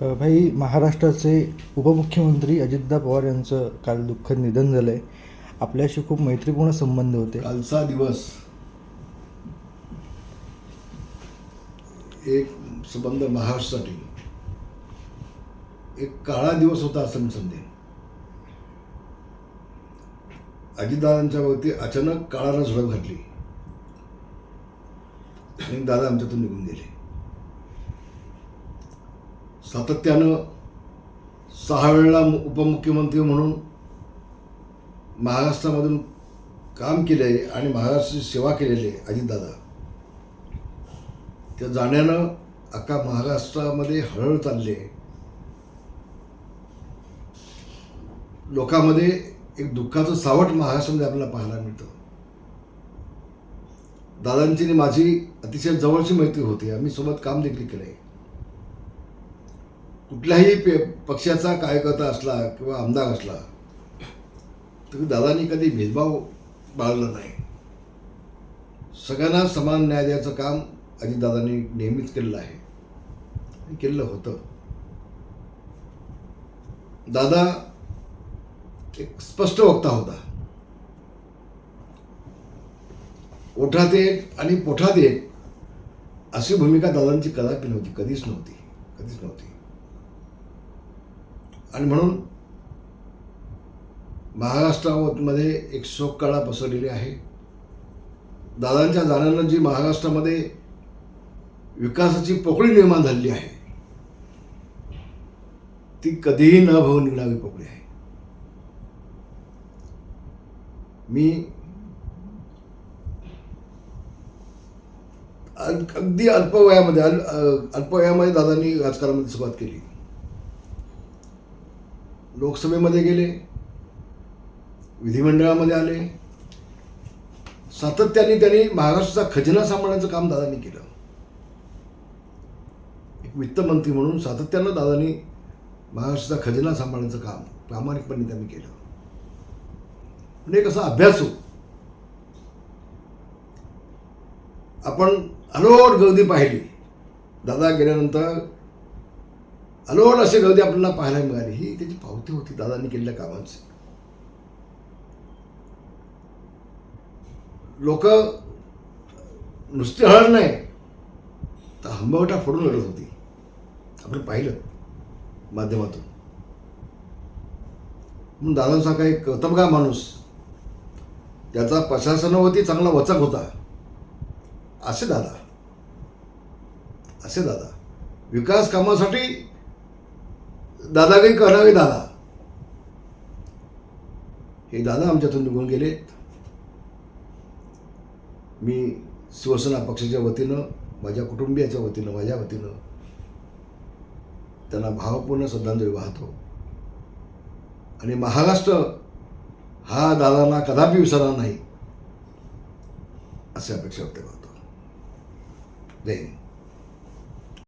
भाई महाराष्ट्राचे उपमुख्यमंत्री अजितदा पवार यांचं काल दुःखद निधन झालं आहे आपल्याशी खूप मैत्रीपूर्ण संबंध होते. कालचा दिवस एक संबंध महाराष्ट्रासाठी. एक काळा दिवस होता असं मी समजेन. अजितदादांच्या वरती अचानक काळाला झुळप घातली. आणि दादा आमच्यातून निघून गेले. सातत्यानं सहा वेळेला उपमुख्यमंत्री म्हणून महाराष्ट्रामधून काम केले आहे आणि महाराष्ट्राची सेवा केलेली आहे अजितदादा. त्या जाण्यानं अख्खा महाराष्ट्रामध्ये हळहळ चालली आहे. लोकांमध्ये एक दुःखाचं सावट महाराष्ट्रामध्ये आपल्याला पाहायला मिळतं. दादांची आणि माझी अतिशय जवळची मैत्री होती. आम्ही सोबत काम देखील केलं आहे कुठल्याही पे पक्षाचा कार्यकर्ता असला किंवा आमदार असला तरी दादांनी कधी भेदभाव बाळगला नाही. सगळ्यांना समान न्याय द्यायचं काम अजितदादांनी नेहमीच केलेलं आहे. केलेलं होतं. दादा एक स्पष्ट वक्ता होता. ओठात एक आणि पोठात एक अशी भूमिका दादांची कदापि नव्हती कधीच नव्हती कधीच नव्हती. आणि म्हणून महाराष्ट्रामध्ये एक शोककळा पसरलेली आहे. दादांच्या जाण्यानं जी महाराष्ट्रामध्ये विकासाची पोकळी निर्माण झालेली आहे ती कधीही न भाऊ निघणारी पोकळी आहे. मी अगदी अल्प वयामध्ये अल्प वयामध्ये दादांनी राजकारणामध्ये सुरुवात केली. लोकसभेमध्ये गेले विधिमंडळामध्ये आले. सातत्याने त्यांनी महाराष्ट्राचा खजिना सांभाळण्याचं काम दादांनी केलं. एक वित्तमंत्री म्हणून सातत्यानं दादांनी महाराष्ट्राचा खजिना सांभाळण्याचं काम प्रामाणिकपणे त्यांनी केलं. म्हणजे एक असा हो. आपण अलोट गर्दी पाहिली. दादा गेल्यानंतर अलोट अशी गर्दी आपल्याला पाहायला मिळाली. ही त्याची पावती होती दादांनी केलेल्या कामांची. लोक नुसती हळद नाही तर हंबवटा फोडून लढत होती. आपण पाहिलं माध्यमातून. म्हणून दादांसारखा एक कर्तबगा माणूस ज्याचा प्रशासनावरती चांगला वचक होता. असे दादा असे दादा विकास कामासाठी दादा काही करावे दादा? हे दादा आमच्यातून निघून गेलेत. मी शिवसेना पक्षाच्या वतीनं माझ्या कुटुंबियाच्या वतीनं माझ्या वतीनं त्यांना भावपूर्ण श्रद्धांजली वाहतो. आणि महाराष्ट्र हा दादांना कदापि विसरणार नाही अशी अपेक्षा व्यक्त करतो. जय हिंद.